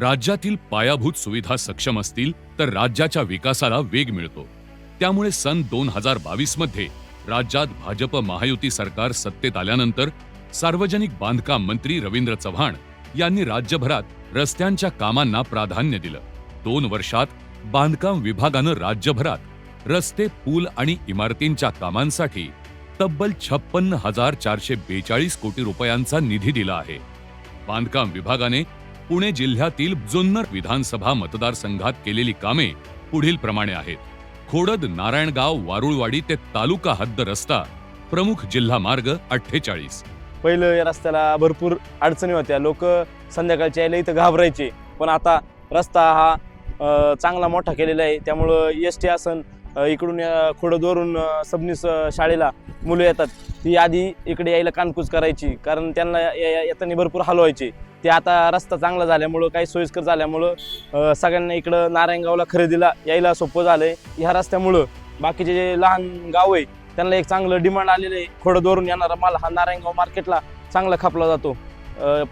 राज्यातील पायाभूत सुविधा सक्षम असतील तर राज्याच्या विकासाला वेग मिळतो. त्यामुळे सन दोन हजार बावीसमध्ये राज्यात भाजप महायुती सरकार सत्तेत आल्यानंतर सार्वजनिक बांधकाम मंत्री रवींद्र चव्हाण यांनी राज्यभरात रस्त्यांच्या कामांना प्राधान्य दिलं. दोन वर्षात बांधकाम विभागानं राज्यभरात रस्ते पूल आणि इमारतींच्या कामांसाठी तब्बल छप्पन्न हजार चारशे बेचाळीस कोटी रुपयांचा निधी दिला आहे. बांधकाम विभागाने पुणे जिल्ह्यातील जुन्नर विधानसभा मतदारसंघात केलेली कामे पुढील प्रमाणे आहेत. खोडद नारायणगाव वारुळवाडी ते तालुका हद्द रस्ता प्रमुख जिल्हा मार्ग अठ्ठेचाळीस. पहिलं या रस्त्याला भरपूर अडचणी होत्या. लोक संध्याकाळच्या यायला इथं घाबरायचे. पण आता रस्ता हा चांगला मोठा केलेला आहे. त्यामुळं एस टी आसन इकडून खोडदवरून सबनीस शाळेला मुलं येतात. ती आधी इकडे यायला कानकूज करायची. कारण त्यांना या- येताना भरपूर हाल व्हायचे. ते आता रस्ता चांगला झाल्यामुळं काही सोयीस्कर झाल्यामुळं सगळ्यांना इकडं नारायणगावला खरेदीला यायला सोपं झालं आहे ह्या रस्त्यामुळं बाकीचे जे लहान गाव आहे त्यांना एक चांगलं डिमांड आलेलं आहे. खोडं दोरून येणारा माल हा नारायणगाव मार्केटला चांगला खपला जातो.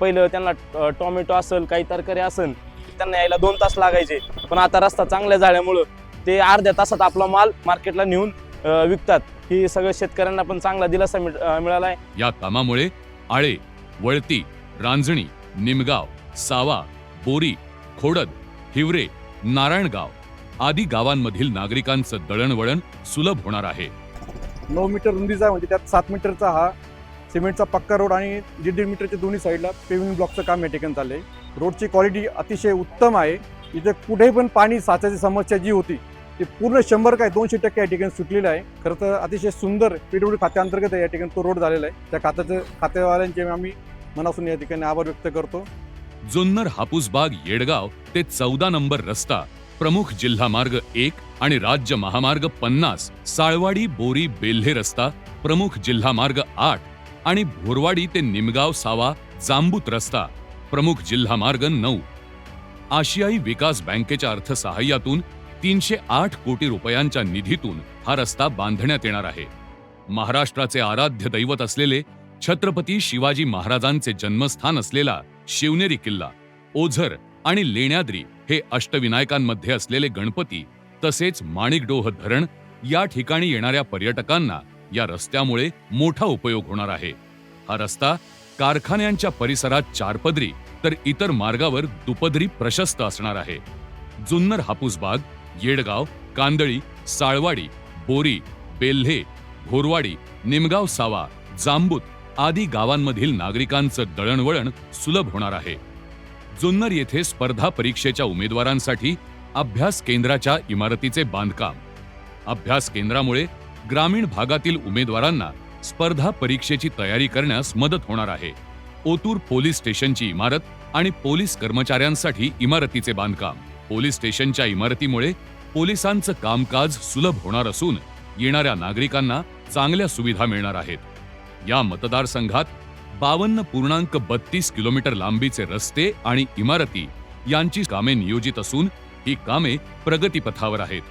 पहिलं त्यांना टोमॅटो असेल काही तरकारी असेल त्यांना यायला दोन तास लागायचे. पण आता रस्ता चांगल्या झाल्यामुळं ते अर्ध्या तासात आपला माल मार्केटला नेऊन विकतात. ही सगळं शेतकऱ्यांना पण चांगला दिलासा मिळाला आहे या कामामुळे आळे वळती रांजणी निमगाव सावा बोरी खोडद हिवरे नारायणगाव आदी गावांमधील नागरिकांचं दळणवळण सुलभ होणार आहे. नऊ मीटर रुंदीचा आहे, म्हणजे त्यात सात मीटरचा हा सिमेंटचा पक्का रोड आणि दीड दीड मीटरच्या दोन्ही साईडला पेव्हिंग ब्लॉकचं काम या ठिकाणी चाललंय. रोडची क्वालिटी अतिशय उत्तम आहे. इथे कुठेही पण पाणी साचायची समस्या जी होती ती पूर्ण शंभर काय दोनशे टक्के या ठिकाणी सुटलेलं आहे. खरं तर अतिशय सुंदर पीडब्ल्यू खात्याअंतर्गत या ठिकाणी तो रोड झालेला आहे. त्या खात्याचं खातेवाल्यांचे आम्ही मनापासून या ठिकाणी आभार व्यक्त करतो. जुन्नर हापूसबाग येडगाव ते चौदा नंबर रस्ता प्रमुख जिल्हा मार्ग एक आणि राज्य महामार्ग पन्नास साळवाडी बोरी बेल्हे रस्ता प्रमुख जिल्हा मार्ग आठ आणि भोरवाडी ते निमगाव सावा जांबूत रस्ता प्रमुख जिल्हा मार्ग नऊ. आशियाई विकास बँकेच्या अर्थसहाय्यातून तीनशे आठ कोटी रुपयांच्या निधीतून हा रस्ता बांधण्यात येणार आहे. महाराष्ट्राचे आराध्य दैवत असलेले छत्रपती शिवाजी महाराजांचे जन्मस्थान असलेला शिवनेरी किल्ला ओझर आणि लेण्याद्री हे अष्टविनायकांमध्ये असलेले गणपती तसेच माणिकडोह धरण या ठिकाणी येणाऱ्या पर्यटकांना या रस्त्यामुळे मोठा उपयोग होणार आहे. हा रस्ता कारखान्यांच्या परिसरात चारपदरी तर इतर मार्गावर दुपदरी प्रशस्त असणार आहे. जुन्नर हापूसबाग येडगाव कांदळी साळवाडी बोरी बेल्हे भोरवाडी निमगाव सावा जांबूत आदी गावांमधील नागरिकांचं दळणवळण सुलभ होणार आहे. जुन्नर येथे स्पर्धा परीक्षेच्या उमेदवारांसाठी अभ्यास केंद्राच्या इमारतीचे बांधकाम. अभ्यास केंद्रामुळे ग्रामीण भागातील उमेदवारांना स्पर्धा परीक्षेची तयारी करण्यास मदत होणार आहे. ओतूर पोलीस स्टेशनची इमारत आणि पोलीस कर्मचाऱ्यांसाठी इमारतीचे बांधकाम. पोलीस स्टेशनच्या इमारतीमुळे पोलिसांचं कामकाज सुलभ होणार असून येणाऱ्या नागरिकांना चांगल्या सुविधा मिळणार आहेत. या मतदारसंघात बावन्न पूर्णांक बत्तीस किलोमीटर लांबीचे रस्ते आणि इमारती यांची कामे नियोजित असून ही कामे प्रगतीपथावर आहेत.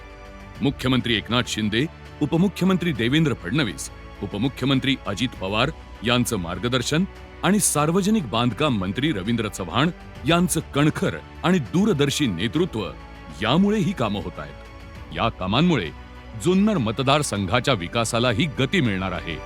मुख्यमंत्री एकनाथ शिंदे उपमुख्यमंत्री देवेंद्र फडणवीस उपमुख्यमंत्री अजित पवार यांचं मार्गदर्शन आणि सार्वजनिक बांधकाम मंत्री रवींद्र चव्हाण यांचं कणखर आणि दूरदर्शी नेतृत्व यामुळे ही कामं होत आहेत. या कामांमुळे जुन्नर मतदारसंघाच्या विकासालाही गती मिळणार आहे.